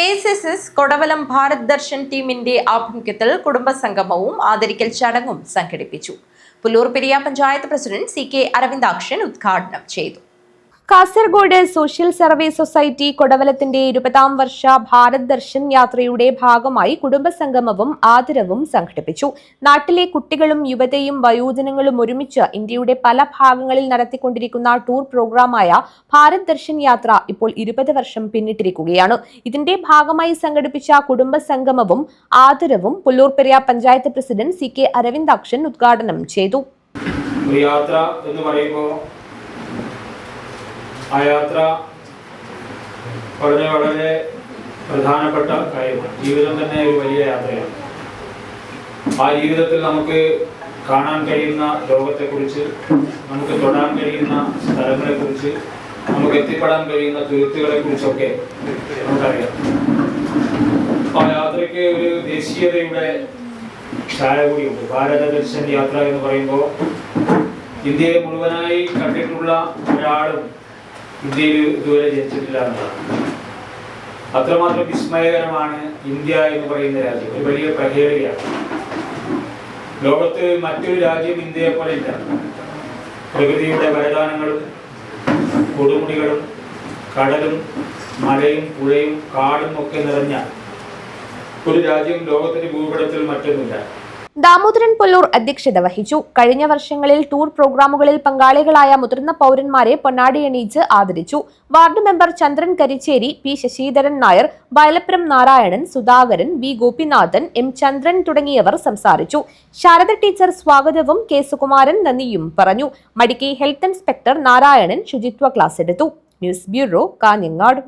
K S S S Kodavalam Bharat Darshan ടീമിന്റെ ആഭിമുഖ്യത്തിൽ കുടുംബസംഗമവും ആദരിക്കൽ ചടങ്ങും സംഘടിപ്പിച്ചു. Pullur Periya panchayat president C K Aravindakshan ഉദ്ഘാടനം ചെയ്തു. കാസർഗോഡ് സോഷ്യൽ സർവീസ് സൊസൈറ്റി കൊടവലത്തിന്റെ ഇരുപതാം വർഷ ഭാരത് ദർശൻ യാത്രയുടെ ഭാഗമായി കുടുംബസംഗമവും ആദരവും സംഘടിപ്പിച്ചു. നാട്ടിലെ കുട്ടികളും യുവതയും വയോജനങ്ങളും ഒരുമിച്ച് ഇന്ത്യയുടെ പല ഭാഗങ്ങളിൽ നടത്തിക്കൊണ്ടിരിക്കുന്ന ടൂർ പ്രോഗ്രാമായ ഭാരത് ദർശൻ യാത്ര ഇപ്പോൾ ഇരുപത് വർഷം പിന്നിട്ടിരിക്കുകയാണ്. ഇതിന്റെ ഭാഗമായി സംഘടിപ്പിച്ച കുടുംബസംഗമവും ആദരവും Pullurperiya panchayat president C K Aravindakshan ഉദ്ഘാടനം ചെയ്തു. യാത്ര എന്ന് പറയുമ്പോൾ ആ യാത്ര വളരെ വളരെ പ്രധാനപ്പെട്ട കാര്യമാണ്. ജീവിതം തന്നെ ഒരു വലിയ യാത്രയാണ്. ആ ജീവിതത്തിൽ നമുക്ക് കാണാൻ കഴിയുന്ന ലോകത്തെക്കുറിച്ച് നമുക്ക് തൊടാൻ കഴിയുന്ന സ്ഥലങ്ങളെക്കുറിച്ച് നമുക്ക് എത്തിപ്പെടാൻ കഴിയുന്ന തുരുത്തുകളെ കുറിച്ചൊക്കെ നമുക്കറിയാം. ആ യാത്രയ്ക്ക് ഒരു ദേശീയതയുടെ ഛായ കൂടിയുണ്ട്. ഭാരത ദർശൻ യാത്ര എന്ന് പറയുമ്പോൾ ഇന്ത്യയെ മുഴുവനായി കണ്ടിട്ടുള്ള ഒരാളും ഇന്ത്യയിൽ ഇതുവരെ ജനിച്ചിട്ടില്ല അത്രമാത്രം വിസ്മയകരമാണ് ഇന്ത്യ എന്ന് പറയുന്ന രാജ്യം. ഒരു വലിയ പ്രഹേളിയാണ് ലോകത്ത് മറ്റൊരു രാജ്യം ഇന്ത്യയെ പോലെ ഇല്ല. പ്രകൃതിയുടെ വരദാനങ്ങളും കൊടുമുടികളും കടലും മലയും പുഴയും കാടും ഒക്കെ നിറഞ്ഞ ഒരു രാജ്യം ലോകത്തിന്റെ ഭൂപടത്തിൽ മറ്റൊന്നുമില്ല. ദാമോദരൻ പൊല്ലൂർ അധ്യക്ഷത വഹിച്ചു. കഴിഞ്ഞ വർഷങ്ങളിൽ ടൂർ പ്രോഗ്രാമുകളിൽ പങ്കാളികളായ മുതിർന്ന പൗരന്മാരെ എണീച്ച് ആദരിച്ചു. Ward member Chandran Karicheri P Sasidharan Nair Vayalappuram Narayanan Sudhakaran V Gopinathan M Chandran തുടങ്ങിയവർ സംസാരിച്ചു. ശാരദ ടീച്ചർ സ്വാഗതവും കെ സുകുമാരൻ നന്ദിയും പറഞ്ഞു. മടിക്കൈ ഹെൽത്ത് ഇൻസ്പെക്ടർ നാരായണൻ ശുചിത്വ ക്ലാസ് എടുത്തു. News bureau Kanhangad.